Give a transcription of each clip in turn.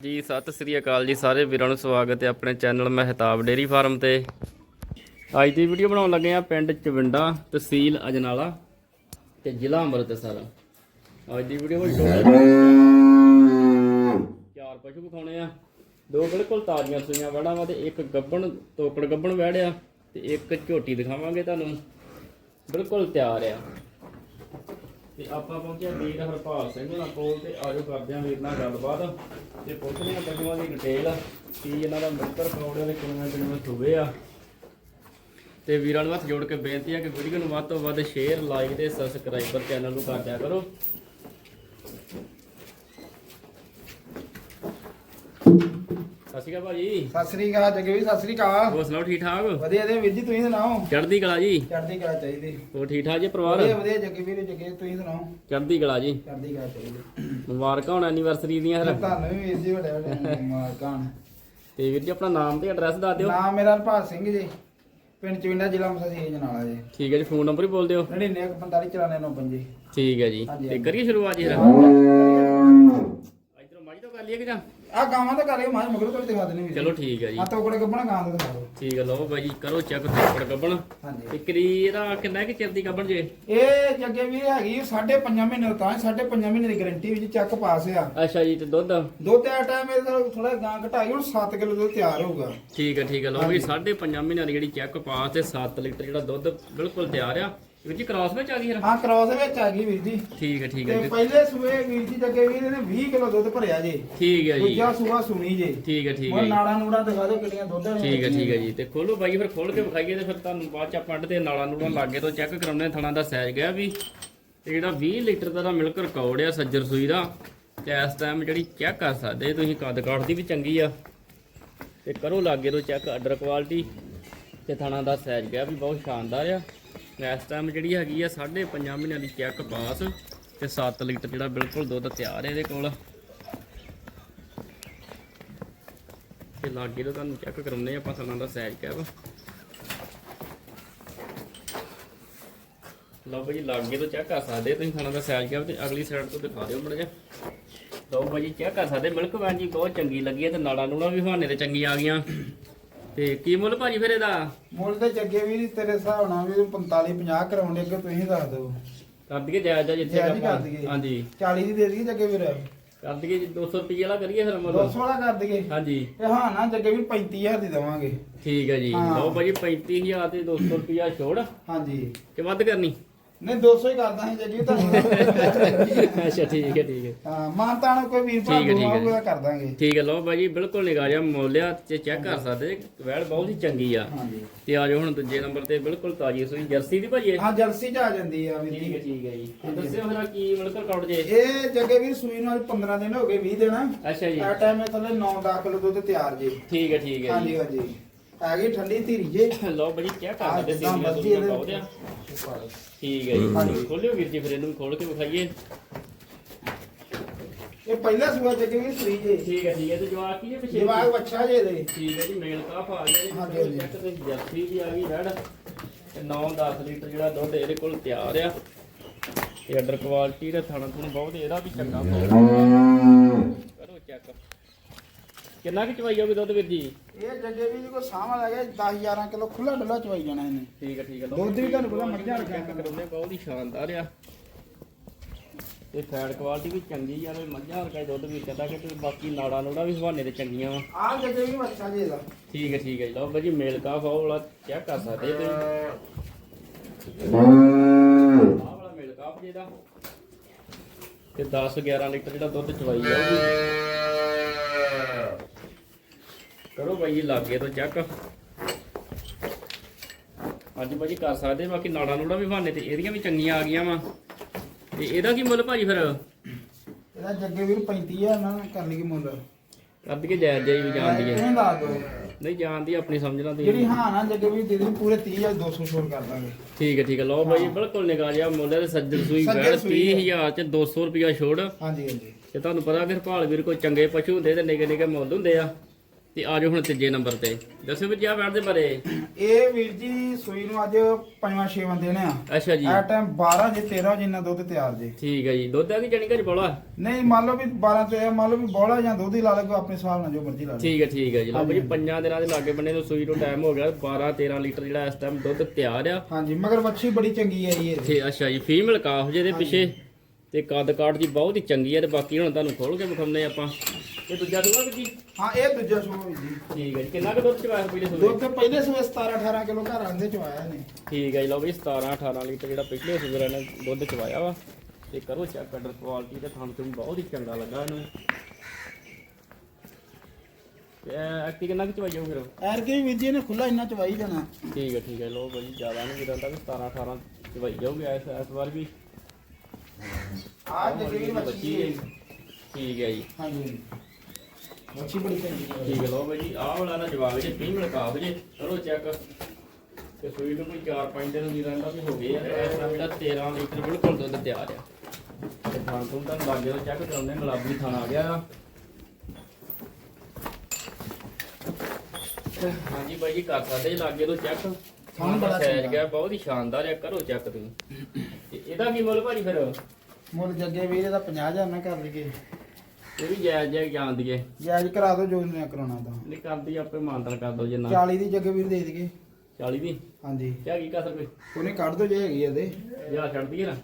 ਜੀ, ਸਤਿ ਸ੍ਰੀ ਅਕਾਲ ਜੀ ਸਾਰੇ ਵੀਰਾਂ ਨੂੰ ਸਵਾਗਤ ਹੈ ਆਪਣੇ ਚੈਨਲ ਮਹਿਤਾਬ ਡੇਰੀ ਫਾਰਮ ਤੇ। ਅੱਜ ਦੀ ਵੀਡੀਓ ਬਣਾਉਣ ਲੱਗੇ ਆ ਪਿੰਡ ਚਵਿੰਡਾ, ਤਹਿਸੀਲ ਅਜਨਾਲਾ ਤੇ ਜ਼ਿਲ੍ਹਾ ਅੰਮ੍ਰਿਤਸਰ। ਅੱਜ ਦੀ ਵੀਡੀਓ ਵਿੱਚ ਚਾਰ ਪਸ਼ੂ ਵਿਖਾਉਣੇ ਆ। ਦੋ ਬਿਲਕੁਲ ਤਾਜ਼ੀਆਂ ਸੂਈਆਂ ਵੜਾਂ ਵਾ ਤੇ ਇੱਕ ਗੱਬਣ, ਤੋਕੜ ਗੱਬਣ ਵੜਿਆ ਤੇ ਇੱਕ ਝੋਟੀ ਦਿਖਾਵਾਂਗੇ ਤੁਹਾਨੂੰ। ਬਿਲਕੁਲ ਤਿਆਰ ਆ। ਤੇ ਆਪਾਂ ਪਹੁੰਚਿਆ ਵੀਰ ਹਰਪਾਲ ਸਿੰਘ ਨਾਲ ਕੋਲ ਤੇ ਆਜੋ ਕਰਦੇ ਆਂ ਵੀਰ ਨਾਲ ਗੱਲਬਾਤ। ਤੇ ਪੁੱਛਦੇ ਆਂ ਪਸ਼ੂਆਂ ਦੀ ਡਿਟੇਲ ਕੀ ਇਹਨਾਂ ਦਾ ਮਿੱਤਰ ਕੌੜੇ ਦੇ ਕਿੰਨੇ ਕਿੰਨੇ ਸੂਬੇ ਆ। ਤੇ ਵੀਰਾਂ ਨੂੰ ਹੱਥ ਜੋੜ ਕੇ ਬੇਨਤੀ ਆ ਕਿ ਵੀਡੀਓ ਨੂੰ ਵੱਧ ਤੋਂ ਵੱਧ ਸ਼ੇਅਰ ਲਾਈਕ ਤੇ ਸਬਸਕ੍ਰਾਈਬਰ ਚੈਨਲ ਨੂੰ ਕਰ ਦਿਆ ਕਰੋ। ਸਤਿ ਸ਼੍ਰੀ ਅਕਾਲ ਭਾਜੀ। ਸਤਿ ਸ੍ਰੀ ਅਕਾਲ ਜੱਗੇ ਵੀ ਸਤਿ ਸ੍ਰੀ ਅਕਾਲ। ਹੋਰ ਸੁਣਾਓ ਠੀਕ ਠਾਕ? ਵਧੀਆ ਦੇ ਵੀਰ ਜੀ ਤੁਸੀਂ ਸੁਣਾਓ? ਚੜ੍ਹਦੀ ਕਲਾ ਜੀ। ਚੜ੍ਹਦੀ ਕਲਾ ਚਾਹੀਦੀ। ਹੋਰ ਠੀਕ ਠਾਕ ਜੀ ਪਰਿਵਾਰ? ਵਧੀਆ ਵਧੀਆ ਜੱਗੇ ਵੀਰ ਜੱਗੇ ਤੁਸੀਂ ਸੁਣਾਓ? ਚੜ੍ਹਦੀ ਕਲਾ ਜੀ। ਚੜ੍ਹਦੀ ਕਲਾ ਚਾਹੀਦੀ। ਮੁਬਾਰਕਾਂ ਹੋਣ ਐਨੀਵਰਸਰੀ ਦੀਆਂ ਫਿਰ। ਤੁਹਾਨੂੰ ਵੀ ਵੀਰ ਜੀ ਵੱਡੇ ਵੱਡੇ ਮਾਰਕਾਨ ਤੇ ਵੀਰ ਜੀ ਆਪਣਾ ਨਾਮ ਤੇ ਐਡਰੈਸ ਦੱਸ ਦਿਓ। ਨਾਮ ਮੇਰਾ ਹਰਪਾਲ ਸਿੰਘ ਜੀ ਪਿੰਡ ਚਵਿੰਡਾ ਜ਼ਿਲ੍ਹਾ ਮਸਾ ਜਨਾਲਾ ਜੀ। ਠੀਕ ਹੈ ਜੀ ਫੋਨ ਨੰਬਰ ਹੀ ਬੋਲ ਦਿਓ। 9945 9495 ਠੀਕ ਹੈ ਜੀ ਹਾਂਜੀ, ਤੇ ਹਾਂਜੀ। ਕਰੀਏ ਸ਼ੁਰੂਆਤ ਜੀ ਫਿਰ। ਇਧਰੋਂ ਮਾਜੀ ਤੋਂ ਕਰ ਲਈਏ ਕਿ ਜਾਂ? ਆ ਗਾਵਾਂ ਤਾਂ ਕਰੇ ਮਾਝ ਮਗਰ ਤੋਂ ਦਿਖਾ ਦੇਣੇ ਚਲੋ ਠੀਕ ਹੈ ਜੀ। ਆ ਤੋਕੜੇ ਗੱਬਣਾ ਗਾਂ ਦਾ ਦਿਖਾ ਦਿਓ। ਠੀਕ ਹੈ ਲਓ ਬਾਈ ਕਰੋ ਚੈੱਕ ਥੋਪੜ ਗੱਬਣ। ਹਾਂਜੀ। ਤੇ ਕਰੀ ਇਹਦਾ ਕਿੰਨਾ ਕਿ ਚਿਰ ਦੀ ਗੱਬਣ ਜੇ? ਇਹ ਜੱਗੇ ਵੀਰ ਹੈਗੀ 5.5 ਮਹੀਨੇ ਤਾਂ 5.5 ਮਹੀਨੇ ਦੀ ਗਾਰੰਟੀ ਵਿੱਚ ਚੱਕ ਪਾਸ ਆ। ਅੱਛਾ ਜੀ ਤੇ ਦੁੱਧ? ਦੋ ਤੇ ਟਾਈਮ ਇਹਦਾ ਥੋੜਾ ਗਾਂ ਘਟਾਈ ਹੁਣ 7 ਕਿਲੋ ਦੁੱਧ ਤਿਆਰ ਹੋਊਗਾ। ਠੀਕ ਹੈ ਠੀਕ ਹੈ ਲਓ ਵੀ 5.5 ਮਹੀਨਿਆਂ ਦੀ ਜਿਹੜੀ ਚੈੱਕ ਪਾਸ ਤੇ 7 ਲੀਟਰ ਜਿਹੜਾ ਦੁੱਧ ਬਿਲਕੁਲ ਤਿਆਰ ਆ। ਵੀਰ ਜੀ ਕ੍ਰਾਸ ਵਿੱਚ ਆ ਗਈ ਫਿਰ? ਹਾਂ ਕ੍ਰਾਸ ਵਿੱਚ ਆ ਗਈ ਵੀਰ ਜੀ। ਠੀਕ ਹੈ ਠੀਕ ਹੈ ਤੇ ਪਹਿਲੇ ਸੂਏ ਵੀਰ ਜੀ ਜੱਗੇ ਵੀਰ ਨੇ 20 ਕਿਲੋ ਦੁੱਧ ਭਰਿਆ ਜੀ। ਠੀਕ ਹੈ ਜੀ। ਦੂਜਾ ਸੂਆ ਸੁਣੀ ਜੀ। ਠੀਕ ਹੈ ਠੀਕ ਹੈ ਜੀ। ਨਾੜਾ ਨੂੜਾ ਦਿਖਾ ਦਿਓ ਕਿੰਨੀਆਂ ਦੁੱਧ ਵਾਲੀਆਂ ਠੀਕ ਹੈ ਠੀਕ ਹੈ ਜੀ। ਤੇ ਖੋਲੋ ਬਾਈ ਫਿਰ ਖੋਲ ਕੇ ਵਿਖਾਈਏ ਤੇ ਫਿਰ ਤੁਹਾਨੂੰ ਬਾਅਦ ਚ ਆਪਾਂ ਅੱਡ ਤੇ ਨਾਲਾਂ ਨੂੜਾਂ ਲਾਗੇ ਤੋਂ ਚੈੱਕ ਕਰਾਉਣੇ ਥਣਾ ਦਾ ਸਾਈਜ਼ ਗਿਆ ਵੀ। ਤੇ ਜਿਹੜਾ 20 ਲੀਟਰ ਦਾ ਮਿਲਕ ਰਿਕਾਰਡ ਆ ਸੱਜਰ ਸੂਈ ਦਾ। ਤੇ ਇਸ ਟਾਈਮ ਜਿਹੜੀ ਚੈੱਕ ਕਰ ਸਕਦੇ ਤੁਸੀਂ ਕੱਦ ਕਾਠ ਦੀ ਵੀ ਚੰਗੀ ਆ। ਤੇ ਕਰੋ ਲਾਗੇ ਤੋਂ ਚੈੱਕ ਆਰਡਰ ਕੁਆਲਿਟੀ ਤੇ ਥਣਾ ਦਾ ਸਾਈਜ਼ ਗਿਆ ਵੀ ਬਹੁਤ ਸ਼ਾਨਦਾਰ ਆ। ਇਸ ਟਾਈਮ ਜਿਹੜੀ ਹੈਗੀ ਆ 5.5 ਮਹੀਨਿਆਂ ਦੀ ਚੈੱਕ ਪਾਸ ਤੇ 7 ਲੀਟਰ ਜਿਹੜਾ ਬਿਲਕੁਲ ਦੁੱਧ ਤਿਆਰ ਹੈ ਇਹਦੇ ਕੋਲ। ਤੇ ਲਾਗੇ ਤੋਂ ਤੁਹਾਨੂੰ ਚੈੱਕ ਕਰਾਉਨੇ ਆਪਾਂ ਥਣਾ ਦਾ ਸਾਈਜ਼ ਕਿਆ ਲਓ ਭਾਜੀ ਲਾਗੇ ਤੋਂ ਚੈੱਕ ਕਰ ਸਕਦੇ ਤੁਸੀਂ ਥਣਾ ਦਾ ਸਾਈਜ਼ ਕਿਆ ਤੇ ਅਗਲੀ ਸਾਈਡ ਤੋਂ ਦਿਖਾ ਦਿਓ ਮੜਾ ਜਿਹਾ। ਲਓ ਭਾਜੀ ਚੈੱਕ ਕਰ ਸਕਦੇ ਮਿਲਕ ਵੈਨ ਜੀ ਬਹੁਤ ਚੰਗੀ ਲੱਗੀ ਹੈ ਤੇ ਨਾੜਾ ਨੂੜਾ ਵੀ ਹਵਾਨੇ ਤੇ ਚੰਗੀਆਂ ਆ ਗਈਆਂ। ਤੇ ਕੀ ਮੁੱਲ ਭਾਜੀ ਫਿਰ ਇਹਦਾ? ਮੁੱਲ ਤੇ ਜੱਗੇ ਵੀਰ ਤੇਰੇ ਹਿਸਾਬ ਨਾਲ ਵੀ 45 50 ਕਰਾਉਂਦੇ ਅੱਗੇ ਤੁਸੀਂ ਦੱਸ ਦਿਓ। ਕਰ ਦਈਏ ਜਾਇਜ਼ ਜਿੱਥੇ ਜਾਇਜ਼ ਹੀ ਕਰ ਦਈਏ। ਹਾਂਜੀ। 40 ਦੀ ਦੇ ਦਈਏ ਜੱਗੇ ਵੀਰ। ਕਰ ਦਈਏ ਜੀ 200 ਰੁਪਏ ਵਾਲਾ ਕਰੀਏ ਫਿਰ ਮੁੱਲ। 200 ਵਾਲਾ ਕਰ ਦਈਏ। ਹਾਂਜੀ। ਤੇ ਹਾਂ ਨਾ ਜੱਗੇ ਵੀਰ 35000 ਦੀ ਦੇਵਾਂਗੇ। ਠੀਕ ਹੈ ਜੀ। ਹਾਂ। ਲਓ ਭਾਜੀ 35000 ਤੇ 200 ਰੁਪਿਆ ਛੋੜ। ਹਾਂਜੀ। ਕਿ ਵੱਧ ਕਰਨੀ? ਨਹੀਂ 200 ਹੀ ਕਰਦਾ ਸੀ ਜੱਗੇ ਤੁਹਾਨੂੰ ਅੱਛਾ ਠੀਕ ਹੈ ਠੀਕ ਹੈ। ਹਾਂ ਮਾਨਤਾਨ ਕੋਈ ਵੀਰ ਭਰਾ ਠੀਕ ਹੈ, ਠੀਕ ਹੈ। ਦੂਆ ਕਰ ਦਾਂਗੇ। ਠੀਕ ਹੈ ਲਓ ਬਾਈ ਜੀ ਬਿਲਕੁਲ ਨਿਗਾਹ ਜਿਹਾ ਮੁੱਲਿਆ ਤੇ ਚੈੱਕ ਕਰ ਸਕਦੇ ਵੈਲ ਬਹੁਤ ਹੀ ਚੰਗੀ ਆ। ਹਾਂਜੀ। ਤੇ ਆ ਜਾਓ ਹੁਣ ਦੂਜੇ ਨੰਬਰ ਤੇ ਬਿਲਕੁਲ ਤਾਜੀ ਸੂਈ ਜਰਸੀ ਦੀ ਭਾਜੀ ਇਹ? ਹਾਂ ਜਰਸੀ ਚ ਆ ਜਾਂਦੀ ਆ ਵੀਰ ਠੀਕ ਹੈ ਜੀ ਠੀਕ ਹੈ ਜੀ। ਦੱਸਿਓ ਫਿਰ ਕੀ ਮਿਲਕਰ ਕਾਊਟ ਜੇ? ਇਹ ਜੱਗੇ ਵੀਰ ਸੂਈ ਨੂੰ ਅੱਜ 15 ਦਿਨ ਹੋ ਗਏ 20 ਦਿਨ। ਅੱਛਾ ਜੀ। ਆ ਟਾਈਮ ਇਹ ਥੱਲੇ 9-10 ਕਿਲੋ ਦੁੱਧ ਤਿਆਰ ਜੀ। ਠੀਕ ਹੈ ਠੀਕ ਹੈ ਹਾਂਜੀ ਜੀ ਹਾਂਜੀ ਹੈਗੀ ਠੰਡੀ ਧੀਰੀ ਜੇ। ਲਓ ਬਾਈ ਜੀ ਚੈੱਕ ਕਰ ਆ ਸਕਦੇ ਜਿੱਦਾਂ ਸੀਰੀਆਂ ਮਰਜ਼ੀ ਸੂਈਆਂ ਇਹਦੇ ਬਹੁਤ ਆ ਠੀਕ ਹੈ ਜੀ। ਹਾਂਜੀ। ਖੋਲਿਓ ਵੀਰ ਜੀ ਫਿਰ ਇਹਨੂੰ ਵੀ ਖੋਲ ਕੇ ਵਿਖਾਈਏ। ਇਹ ਪਹਿਲਾ ਸੂਆ ਜੱਗੇ ਵੀਰ ਸੂਈ ਜੇ? ਠੀਕ ਹੈ ਠੀਕ ਹੈ। ਤੇ ਜਵਾਕ ਕੀ ਹੈ ਪਿੱਛੇ? ਜਵਾਗ ਬੱਚਾ ਜੇ ਦੇ ਠੀਕ ਹੈ ਜੀ ਮੇਲ ਕਾਫ ਆ ਗਿਆ ਜੀ। ਹਾਂਜੀ, ਹਾਂਜੀ। ਚੈੱਕ ਤੇ ਜਰਸੀ ਵੀ ਆ ਗਈ ਰੈਡ। ਤੇ 9-10 ਲੀਟਰ ਜਿਹੜਾ ਦੁੱਧ ਇਹਦੇ ਕੋਲ ਤਿਆਰ ਆ। ਤੇ ਆਰਡਰ ਕੁਆਲਿਟੀ ਦਾ ਥਾਣਾ ਥੁਣ ਬਹੁਤ ਇਹਦਾ ਵੀ ਚੰਗਾ। ਕਰੋ ਚੈੱਕ। ਕਿੰਨਾ ਕਿ ਚਵਾਈ ਜਾਊਗੀ ਦੁੱਧ ਵੀਰ ਜੀ? ਇਹ ਜੱਗੇ ਵੀਰ ਕੋ ਸਾਹਮਣੇ ਲੱਗੇ 10 11 ਕਿਲੋ ਖੁੱਲਾ ਡੁੱਲਾ ਚਵਾਈ ਜਾਣਾ ਇਹਨੇ। ਠੀਕ ਹੈ ਠੀਕ ਹੈ ਦੁੱਧ ਵੀ ਤੁਹਾਨੂੰ ਪਤਾ ਮੱਝਾਂ ਰੱਖਿਆ। ਕਰਾਉਂਦੇ ਬਹੁਤ ਹੀ ਸ਼ਾਨਦਾਰ ਆ। ਤੇ ਫੈਟ ਕੁਆਲਿਟੀ ਵੀ ਚੰਗੀ ਆ ਤੇ ਮੱਝਾਂ ਵਰਗਾ ਦੁੱਧ ਵੀ ਕਹਿੰਦਾ ਕਿ ਤੇ ਬਾਕੀ ਨਾੜਾ ਨੂੜਾ ਵੀ ਹਵਾਨੇ ਤੇ ਚੰਗੀਆਂ ਵਾ। ਆ ਜੱਗੇ ਵੀਰ ਬੱਚਾ ਜੇ ਦਾ ਠੀਕ ਹੈ ਠੀਕ ਹੈ ਜੀ ਲਓ ਬਾਈ ਜੀ ਮੇਲ ਕਾਫ ਆ ਵਾਲਾ ਚੈੱਕ ਕਰ ਸਕਦੇ ਤੇ ਆਹ ਵਾਲਾ ਮਿਲ ਕਾਪ ਜੀ ਦਾ। ਤੇ 10 11 ਲੀਟਰ ਜਿਹੜਾ ਦੁੱਧ ਚਵਾਈ ਜਾਊਗੀ। ਕਰੋ ਬਾਈ ਜੀ ਲਾਗੇ ਤੋਂ ਚੈੱਕ। ਅੱਜ ਬਾਜੀ ਕਰ ਸਕਦੇ ਬਾਕੀ ਨਾੜਾ ਨੂੜਾ ਵੀ ਬਹਾਨੇ ਤੇ ਇਹਦੀਆਂ ਵੀ ਚੰਗੀਆਂ ਆ ਗਈਆਂ ਵਾ। ਤੇ ਇਹਦਾ ਕੀ ਮੁੱਲ ਭਾਜੀ ਫਿਰ? ਇਹਦਾ ਜੱਗੇ ਵੀਰ 35000 ਨਾਲ ਕਰ ਲਈ ਮੁੱਲ। ਕੱਢ ਕੇ ਜਾਇਜ਼ ਜਾਈ ਵੀ ਜਾਂਦੀ ਹੈ ਲਾ ਦੋ। ਨਹੀਂ ਜਾਣਦੀ ਆਪਣੀ ਸਮਝਣਾ ਤੇ ਜਿਹੜੀ ਹਾਂ ਨਾ ਜੱਗੇ ਵੀਰ ਦੇ ਦੇ ਪੂਰੇ 30000 200 ਛੋੜ ਕਰ ਦਾਂਗੇ। ਠੀਕ ਹੈ ਠੀਕ ਹੈ ਲਓ ਬਾਈ ਬਿਲਕੁਲ ਨਿਗਾਹ ਜਿਹਾ ਮੁੱਲ ਤੇ ਸੱਜਣ ਸੂਈ ਹੈ। 30000 ਚ 200 ਰੁਪਿਆ ਛੋੜ। ਹਾਂਜੀ ਹਾਂਜੀ। ਤੇ ਤੁਹਾਨੂੰ ਪਤਾ ਕਿ ਭਾਲ ਵੀਰ ਕੋਈ ਚੰਗੇ ਪਸ਼ੂ ਹੁੰਦੇ ਤੇ ਨਿੱਕੇ ਨਿੱਕੇ ਮੁੱਲ ਹੁੰਦੇ ਆ। ਤੇ ਆ ਜਾਓ ਹੁਣ ਤੀਜੇ ਨੰਬਰ ਤੇ। ਦੱਸੋ ਵੀ ਜੀ ਆ ਵੈੜ ਦੇ ਬਾਰੇ? ਇਹ ਵੀਰ ਜੀ ਸੂਈ ਨੂੰ ਅੱਜ ਪੰਜਵਾਂ ਛੇਵਾਂ ਦਿਨ ਆ। ਅੱਛਾ ਜੀ। ਆ ਟਾਈਮ 12 ਜੇ 13 ਜਿੰਨਾ ਦੁੱਧ ਤਿਆਰ ਜੇ। ਠੀਕ ਹੈ ਜੀ। ਦੁੱਧ ਆ ਕੀ ਜਣੀ ਘਰ ਬੋਲਾ ਨਹੀਂ ਮੰਨ ਲਓ ਵੀ 12 ਤੇ ਮੰਨ ਲਓ ਵੀ ਬੋਲਾ ਜਾਂ ਦੁੱਧ ਹੀ ਲਾ ਲਓ ਆਪਣੇ ਹਿਸਾਬ ਨਾਲ ਜੋ ਮਰਜ਼ੀ ਲਾ ਲਓ। ਠੀਕ ਹੈ ਠੀਕ ਹੈ ਜੀ। ਲਓ। ਜੀ ਪੰਜਾਂ ਦਿਨਾਂ ਦੇ ਲਾਗੇ ਬੰਨੇ ਤੋਂ ਸੂਈ ਨੂੰ ਟਾਈਮ ਹੋ ਗਿਆ 12 13 ਲੀਟਰ ਜਿਹੜਾ ਇਸ ਟਾਈਮ ਦੁੱਧ ਤਿਆਰ ਆ। ਹਾਂਜੀ ਮਗਰ ਵੱਛੀ ਬੜੀ ਚੰਗੀ ਹੈ ਜੀ ਇਹ। ਅੱਛਾ ਜੀ। ਫੀਮੇਲ ਕਾਫ ਜਿਹਦੇ ਪਿੱਛੇ। ਤੇ ਕੱਦ ਕਾਠ ਜੀ ਬਹੁਤ ਹੀ ਚੰਗੀ ਹੈ ਤੇ ਬਾਕੀ ਹੁਣ ਤੁਹਾਨੂੰ ਖੋਲ ਕੇ ਵਿਖਾਉਂਦੇ ਆਪਾਂ। ਇਹ ਦੂਜਾ ਸੂਆ ਵੀ ਜੀ? ਹਾਂ ਇਹ ਦੂਜਾ ਸੂਆ ਵੀਰ ਜੀ। ਠੀਕ ਹੈ ਜੀ ਕਿੰਨਾ ਕੁ ਦੁੱਧ ਚਵਾਇਆ ਪਹਿਲੇ ਸੂਏ ਦੁੱਧ ਪਹਿਲੇ ਸੂਏ 17 18 ਕਿਲੋ ਘਰ ਆਂਦੇ ਚ ਆਇਆ ਨੇ ਠੀਕ ਹੈ ਜੀ ਲਓ ਵੀ 17 18 ਲੀਟਰ ਜਿਹੜਾ ਪਿਛਲੇ ਸੂਬੇ ਨੇ ਦੁੱਧ ਚਵਾਇਆ ਵਾ। ਤੇ ਕਰੋ ਚੈੱਕ ਕਰਦਰ ਕੁਆਲਿਟੀ ਤੇ ਥਣ ਤੋਂ ਬਹੁਤ ਹੀ ਚੰਗਾ ਲੱਗਾ ਇਹਨੂੰ। ਤੇ ਐਕਟੀ ਕਿੰਨਾ ਕੁ ਚਵਾਈ ਜਾਊ ਫਿਰ? ਐਰ ਕੇ ਵੀਰ ਜੀ ਨੇ ਖੁੱਲਾ ਇੰਨਾ ਚਵਾਈ ਜਾਣਾ। ਠੀਕ ਹੈ ਠੀਕ ਹੈ ਲੋ ਬਈ ਜ਼ਿਆਦਾ ਨਹੀਂ ਵੀਰਾਂ ਦਾ ਵੀ 17 18 ਚਵਾਈ ਜਾਊਗੀ ਇਸ ਇਸ ਵਾਰ ਵੀ ਹੈ। ਠੀਕ ਹੈ ਜੀ। ਹਾਂਜੀ। ਵੱਛੀ ਬੜੀ ਚੰਗੀ ਠੀਕ ਹੈ ਲੋ ਬਈ ਜੀ ਆਹ ਵਾਲਾ ਦਾ ਜਵਾਬ ਜੇ ਪੀਂਗਲ ਕਾਬ ਜੇ। ਕਰੋ ਚੈੱਕ ਤੇ ਸੂਈ ਨੂੰ ਕੋਈ 4-5 ਦਿਨ ਦੀ ਰਹਿੰਦਾ ਵੀ ਹੋ ਗਏ ਆ। ਇਸ ਟਾਈਮ ਜਿਹੜਾ 13 ਲੀਟਰ ਬਿਲਕੁਲ ਦੁੱਧ ਤਿਆਰ ਆ। ਤੇ ਥਾਂ ਤੋਂ ਤਾਂ ਲਾਗੇ ਤੋਂ ਚੈੱਕ ਕਰਾਉਂਦੇ ਗੁਲਾਬੀ ਥਾਂ ਆ ਗਿਆ ਆ। ਹਾਂਜੀ ਬਾਈ ਜੀ ਕਰ ਸਕਦੇ ਜੀ ਲਾਗੇ ਤੋਂ ਚੈੱਕ ਥਾਂ ਬੜਾ ਸੈਜ। ਗਿਆ ਬਹੁਤ ਹੀ ਸ਼ਾਨਦਾਰ ਆ ਕਰੋ ਚੈੱਕ ਤੁਸੀਂ। ਤੇ ਇਹਦਾ ਕੀ ਮੁੱਲ ਭਾਜੀ ਫਿਰ? ਮੁੱਲ ਜੱਗੇ ਵੀਰ ਇਹਦਾ 50000 ਨਾ ਕਰ ਲਈਏ। ਇਹ ਵੀ ਜਾਇਜ਼ ਜਾਇਜ਼ ਜਾਣ ਦੀਏ ਜਾਇਜ਼ ਕਰਾ ਦਿਓ ਜੋ ਨੇ ਕਰਾਉਣਾ ਤਾਂ। ਨਹੀਂ ਕਰਦੀ ਆਪੇ ਮਾਨਤਨ ਕਰ ਦੋ ਜਿੰਨਾ। 40 ਦੀ ਜੱਗੇ ਵੀਰ ਦੇ ਦਈਏ। 40 ਦੀ? ਹਾਂਜੀ। ਕਿਆ ਕੀ ਕਸਰ ਕੋਈ? ਉਹਨੇ ਕੱਢ ਦੋ ਜੇ ਹੈਗੀ ਇਹਦੇ ਜਾਂ ਛੱਡ ਦਈਏ ਨਾ?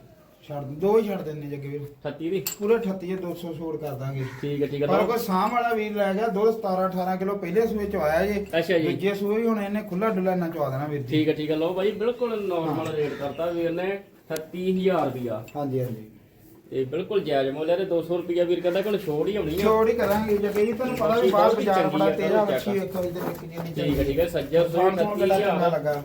ਛੱਡ ਦਿਓ, ਦੋ ਹੀ ਛੱਡ ਦਿੰਨੇ ਜੱਗੇ ਵੀਰ। 38 ਦੀ? ਪੂਰੇ 38 ਜੇ 200 ਛੋੜ ਕਰ ਦਾਂਗੇ। ਠੀਕ ਹੈ ਠੀਕ ਹੈ ਪਰ ਲਓ। ਕੋਈ ਸਾਮ ਵਾਲਾ ਵੀਰ ਲੈ ਗਿਆ ਦੁੱਧ 17 18 ਕਿਲੋ ਪਹਿਲੇ ਸੂਏ ਚ ਆਇਆ ਜੇ। ਅੱਛਾ ਜੀ। ਦੂਜੇ ਸੂਏ ਵੀ ਹੁਣ ਇਹਨੇ ਖੁੱਲਾ ਡੁੱਲਾ ਨਾ ਚਵਾ ਦੇਣਾ ਵੀਰ ਠੀਕ ਹੈ ਠੀਕ ਹੈ ਲਓ ਬਾਈ ਬਿਲਕੁਲ ਨਾਰਮਲ ਰੇਟ ਕਰਤਾ ਵੀਰ ਨੇ 38000 ਰੁਪਿਆ ਹਾਂਜੀ ਹਾਂਜੀ। ਇਹ ਬਿਲਕੁਲ ਜਾਇਜ਼ ਮੁੱਲ ਹੈ ਤੇ 200 ਰੁਪਿਆ ਵੀਰ ਕਹਿੰਦਾ ਕੋਲ ਛੋੜ ਹੀ ਹੋਣੀ ਆ। ਛੋੜ ਹੀ ਕਰਾਂਗੇ ਜੀ ਤੁਹਾਨੂੰ ਪਤਾ ਵੀ ਬਾਹਰ ਬਾਜ਼ਾਰ ਬੜਾ ਤੇਰਾ ਵੱਛੀ ਵੇਖੋ ਇਧਰ ਕਿੰਨੀ ਨਹੀਂ ਠੀਕ ਹੈ ਠੀਕ ਹੈ ਸੱਜਾ ਸੌ ਫੋਨ ਫੋਨ ਕਿੰਨਾ ਚੰਗਾ 38000 ਲੱਗਾ।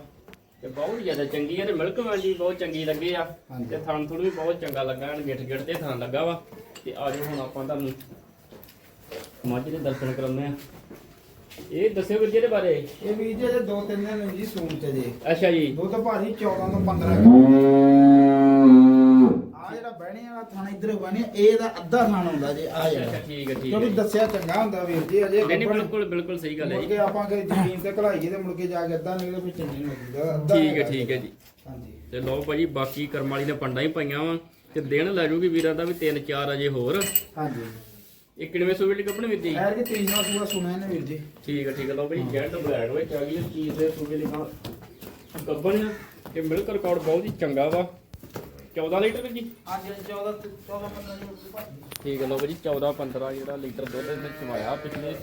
ਤੇ ਬਹੁਤ ਜ਼ਿਆਦਾ ਚੰਗੀ ਹੈ ਤੇ ਮਿਲਕ ਵਾਲੀ ਬਹੁਤ ਚੰਗੀ ਲੱਗੀ ਆ। ਤੇ ਥਣ ਥੁਣ ਵੀ ਬਹੁਤ ਚੰਗਾ ਲੱਗਾ ਐਨ ਗਿੱਟ ਤੇ ਥਣ ਲੱਗਾ ਵਾ। ਤੇ ਆਜੋ ਹੁਣ ਆਪਾਂ ਤੁਹਾਨੂੰ ਮੱਝ ਦੇ ਦਰਸ਼ਨ ਕਰਾਉਂਦੇ ਆ। ਇਹ ਦੱਸਿਓ ਵੀਰ ਜੀ ਇਹਦੇ ਬਾਰੇ। ਇਹ ਵੀਰ ਜੀ ਦੋ ਤਿੰਨ ਦਿਨ ਜੀ ਸੂਣ ਚ ਜੇ। ਅੱਛਾ ਜੀ। ਦੁੱਧ ਭਾਜੀ 14 ਤੋਂ 15 ਕਿਲੋ। ਆ ਬਹਿਣੇ ਵਾਲਾ ਥਾਣਾ ਇੱਧਰ ਬਹਿਣੇ ਇਹ ਦਾ ਅੱਧਾ ਥਾਣ ਹੁੰਦਾ ਜੇ ਆ ਅੱਛਾ ਠੀਕ ਹੈ ਠੀਕ ਕਿਉਂਕਿ ਹੈ ਦੱਸਿਆ ਚੰਗਾ ਹੁੰਦਾ ਵੀਰ ਜੀ ਅਜੇ ਨਹੀਂ ਬਿਲਕੁਲ ਬਿਲਕੁਲ ਸਹੀ ਗੱਲ ਹੈ ਮੁੜ ਜੀ ਕੇ ਆਪਾਂ ਕਿ ਜ਼ਮੀਨ ਤੇ ਘਲਾਈਏ ਤੇ ਮੁੜ ਕੇ ਜਾ ਕੇ ਅੱਧਾ ਨਿਕਲੇ ਫਿਰ ਚੰਗੀ ਨਹੀਂ ਲੱਗਦਾ। ਅੱਧਾ ਠੀਕ ਹੈ ਠੀਕ ਹੈ ਜੀ। ਹਾਂਜੀ। ਤੇ ਲਓ ਭਾਜੀ ਬਾਕੀ ਕਰਮ ਵਾਲੀ ਨੇ ਪੰਡਾ ਹੀ ਪਾਈਆਂ ਵਾ। ਤੇ ਦਿਨ ਲੈ ਜੂਗੀ ਵੀਰਾਂ ਦਾ ਵੀ ਤਿੰਨ ਚਾਰ ਅਜੇ ਹੋਰ। ਹਾਂਜੀ। ਇਹ ਕਿੰਨਵੇਂ ਸੂਬੇ ਦੀ ਕੱਪਣ ਵੀਰ ਜੀ? ਐਰ ਕਿ ਤੀਸਰਾ ਸੂਆ ਸੁਣਿਆ ਨੇ ਵੀਰ ਜੀ। ਠੀਕ ਹੈ ਠੀਕ ਹੈ। ਲਓ ਭਾਜੀ ਜੈਂਟ ਬਲੈਕ ਵਿੱਚ ਆ ਗਈ ਹੈ ਚੀਜ਼ ਦੇ ਸੂਬੇ ਨਾਲ ਕੱਪਣ ਤੇ ਮਿਲਕ ਰਿਕਾਰਡ ਬਹੁਤ ਹੀ ਚੰਗਾ ਵਾ। 14 ਲੀਟਰ ਜੀ? ਅੱਜ 14 14 15 ਜੀ ਭਾਜੀ। ਠੀਕ ਹੈ ਲਓ ਭਾਜੀ 14 15 ਜਿਹੜਾ ਲੀਟਰ ਦੁੱਧ ਇਹਨੇ ਚਵਾਇਆ ਪਿਛਲੇ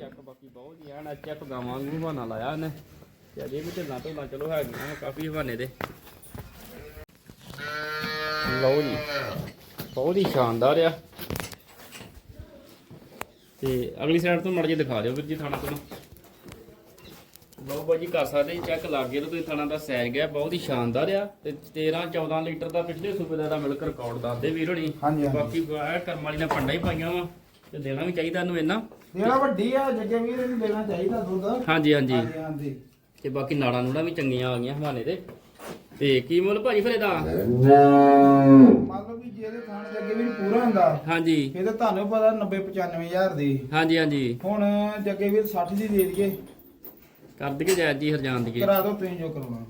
ਚੱਕ ਬਾਕੀ ਬਹੁਤ ਹੀ ਐਨ ਚੱਕ ਗਾਵਾਂ ਨੂੰ ਬਹਾਨਾ ਲਾਇਆ ਇਹਨੇ। ਤੇ ਅਜੇ ਵੀ ਢਿੱਲਾਂ ਢੋਲਾਂ ਚਲੋ ਹੈਗੀਆਂ ਕਾਫੀ ਹਵਾਨੇ ਦੇ। ਲਓ ਜੀ ਬਹੁਤ ਹੀ ਸ਼ਾਨਦਾਰ ਆ। ਤੇ ਅਗਲੀ ਸਾਈਡ ਤੋਂ ਮੜ ਜੇ ਦਿਖਾ ਦਿਓ ਵੀਰ ਜੀ ਥਾਣਾ ਤੋਂ ਲਓ ਬਾਜੀ ਕਰ ਸਕਦੇ ਜੀ ਚੈੱਕ ਲੱਗ ਗਿਆ ਤਾਂ ਤੁਸੀਂ ਥਾਣਾ ਦਾ ਸਾਈਜ਼ ਗਿਆ ਬਹੁਤ ਹੀ ਸ਼ਾਨਦਾਰ ਆ। ਤੇ 13 14 ਲੀਟਰ ਦਾ ਪਿਛਲੇ ਸੂਬੇ ਦਾ ਮਿਲਕ ਰਿਕਾਰਡ ਦੱਸਦੇ ਵੀਰ ਹੋਣੀ। ਹਾਂਜੀ। ਬਾਕੀ ਇਹ ਕਰਮ ਵਾਲੀ ਨੇ ਪੰਡਾ ਹੀ ਪਾਈਆਂ ਵਾ ਤੇ ਦੇਣਾ ਵੀ ਚਾਹੀਦਾ ਇਹਨੂੰ ਇੰਨਾ। ਜਿਹੜਾ ਵੱਡੀ ਆ ਜੱਗੇ ਵੀਰ ਇਹਨੂੰ ਦੇਣਾ ਚਾਹੀਦਾ ਦੁੱਧ। ਹਾਂਜੀ ਹਾਂਜੀ। ਹਾਂਜੀ ਤੇ ਬਾਕੀ ਨਾੜਾਂ ਨੂੜਾਂ ਵੀ ਚੰਗੀਆਂ ਆ ਗਈਆਂ ਹਵਾਨੇ ਤੇ। ਤੇ ਕੀ ਮੁੱਲ ਭਾਜੀ ਫਿਰ ਇਹਦਾ? ਮੰਨ ਲਓ ਵੀ ਜੇ ਇਹਦੇ ਥਾਣ ਦੇ ਅੱਗੇ ਵੀ ਪੂਰਾ ਹੁੰਦਾ ਹਾਂਜੀ। ਇਹ ਤਾਂ ਤੁਹਾਨੂੰ ਪਤਾ 90 95000 ਦੀ। ਹਾਂਜੀ ਹਾਂਜੀ। ਹੁਣ ਜੱਗੇ ਵੀਰ 60 ਦੀ ਦੇ ਦਈਏ। ਕਰ ਦਈਏ ਜਾਇਜ਼ ਜੀ ਹਰਜਾਨ ਦੀਏ ਕਰਾ ਦਿਓ ਤੁਸੀਂ ਜੋ ਕਰਵਾਉਣਾ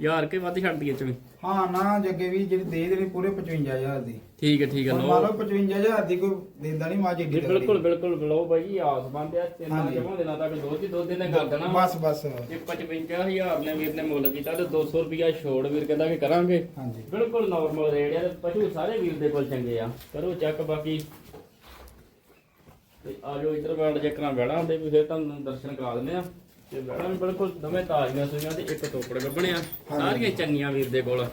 ਯਾਰ ਕੇ ਵੱਧ ਛੱਡ ਦਈਏ ਚ ਵੀ ਹਾਂ ਨਾ ਜੱਗੇ ਵੀਰ ਜਿਹੜੀ ਦੇ ਦੇਣੀ ਪੂਰੇ 55000 ਦੀ। ਠੀਕ ਹੈ ਠੀਕ ਹੈ ਹੁਣ ਮੰਨ ਲਓ 55000 ਦੀ ਕੋਈ ਦਿੰਦਾ ਨਹੀਂ ਮਾਂ ਜੀ ਜੀ ਬਿਲਕੁਲ ਬਿਲਕੁਲ ਲਓ ਬਾਈ ਆਸ ਬੰਦ ਆ ਤਿੰਨ ਹਾਂਜੀ। ਜਮਾਂ ਦਿਨਾਂ ਤੱਕ ਦੋ ਦੀ ਦੋ ਦਿਨ ਨੇ ਕਰ ਦੇਣਾ। ਬਸ ਬਸ। ਤੇ 55000 ਨੇ ਵੀਰ ਨੇ ਮੁੱਲ ਕੀਤਾ ਤੇ 200 ਰੁਪਿਆ ਛੋੜ ਵੀਰ ਕਹਿੰਦਾ ਕਿ ਕਰਾਂਗੇ। ਹਾਂਜੀ। ਬਿਲਕੁਲ ਨਾਰਮਲ ਰੇਟ ਆ ਤੇ ਪਸ਼ੂ ਸਾਰੇ ਵੀਰ ਦੇ ਕੋਲ ਚੰਗੇ ਆ। ਕਰੋ ਚੈੱਕ ਬਾਕੀ। ਤੇ ਆ ਜਾਓ ਇਧਰ ਬੈਠ ਜੇ ਕਰਾਂ ਬੈਣਾ ਹੁੰਦੇ ਵੀ ਫਿਰ ਤੁਹਾਨੂੰ ਦਰਸ਼ਨ ਕਰਾ ਦਿੰਦੇ ਆ। ਤੇ ਬੈਣਾ ਵੀ ਬਿਲਕੁਲ ਦੋਵੇਂ ਤਾਜ਼ੀਆਂ ਸੂਈਆਂ ਤੇ ਇੱਕ ਤੋਪੜ ਗੱਬਣਿਆ ਸਾਰੀਆਂ ਚੰਗੀਆਂ ਵੀਰ ਦੇ ਕੋਲ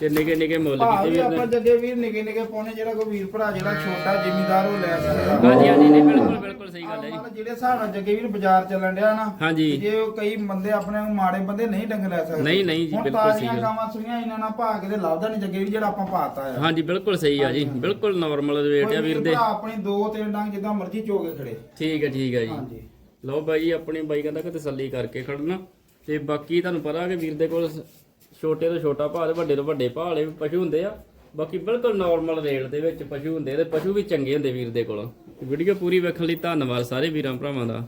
ਤੇ ਨਿੱਕੇ ਨਿੱਕੇ ਮੁੱਲ ਭਾਅ ਕੀਤੇ ਵੀ ਵੀਰ ਆਪਾਂ ਨੇ ਜੱਗੇ ਵੀਰ ਨਿੱਕੇ ਨਿੱਕੇ ਪਾਉਣੇ ਜਿਹੜਾ ਕੋਈ ਵੀਰ ਭਰਾ ਜਿਹੜਾ ਛੋਟਾ ਜ਼ਿਮੀਦਾਰ ਉਹ ਲੈ ਸਕਦਾ। ਹਾਂਜੀ ਹਾਂਜੀ ਨਹੀਂ ਬਿਲਕੁਲ ਬਿਲਕੁਲ ਸਹੀ ਗੱਲ ਹੈ ਜੀ। ਜਿਹੜੇ ਹਿਸਾਬ ਨਾਲ ਜੱਗੇ ਵੀਰ ਬਾਜ਼ਾਰ ਚੱਲਣ ਡਿਆ ਨਾ ਹਾਂਜੀ। ਜੇ ਉਹ ਕਈ ਬੰਦੇ ਆਪਣੇ ਨੂੰ ਮਾੜੇ ਬੰਦੇ ਨਹੀਂ ਡੰਗ ਲੈ ਸਕਦੇ। ਨਹੀਂ, ਨਹੀਂ ਜੀ, ਬਿਲਕੁਲ ਸਹੀ ਤਾਜ਼ੀਆਂ ਗੱਲ। ਗਾਵਾਂ ਸੁਈਆਂ ਇਹਨਾਂ ਨਾਲ ਭਾਅ ਕਿਤੇ ਲੱਭਦਾ ਨਹੀਂ ਜੱਗੇ ਵੀ ਜਿਹੜਾ ਆਪਾਂ ਪਾਤਾ ਆ। ਹਾਂਜੀ ਬਿਲਕੁਲ ਸਹੀ ਆ ਜੀ। ਬਿਲਕੁਲ ਨਾਰਮਲ ਰੇਟ ਆ ਕੋਈ ਵੀਰ ਵੀਰ ਦੇ। ਭਰਾ ਆਪਣੀ ਦੋ ਤਿੰਨ ਡੰਗ ਜਿੱਦਾਂ ਮਰਜ਼ੀ ਚੋ ਕੇ ਖੜੇ। ਠੀਕ ਹੈ ਠੀਕ ਹੈ ਜੀ। ਹਾਂਜੀ। ਲਓ ਬਾਈ ਜੀ, ਆਪਣੇ ਬਾਈ ਕਹਿੰਦਾ ਕਿ ਤਸੱਲੀ ਕਰਕੇ ਖੜਨਾ। ਤੇ ਬਾਕੀ ਤੁਹਾਨੂੰ ਪਤਾ ਕਿ ਵੀਰ ਦੇ ਕੋਲ ਛੋਟੇ ਤੋਂ ਛੋਟਾ ਭਾਅ ਤੇ ਵੱਡੇ ਤੋਂ ਵੱਡੇ ਭਾਅ ਵਾਲੇ ਵੀ ਪਸ਼ੂ ਹੁੰਦੇ ਆ। ਬਾਕੀ ਬਿਲਕੁਲ ਨਾਰਮਲ ਰੇਟ ਦੇ ਵਿੱਚ ਪਸ਼ੂ ਹੁੰਦੇ ਤੇ ਪਸ਼ੂ ਵੀ ਚੰਗੇ ਹੁੰਦੇ ਵੀਰ ਦੇ ਕੋਲ। ਵੀਡੀਓ ਪੂਰੀ ਵੇਖਣ ਲਈ ਧੰਨਵਾਦ ਸਾਰੇ ਵੀਰਾਂ ਭਰਾਵਾਂ ਦਾ।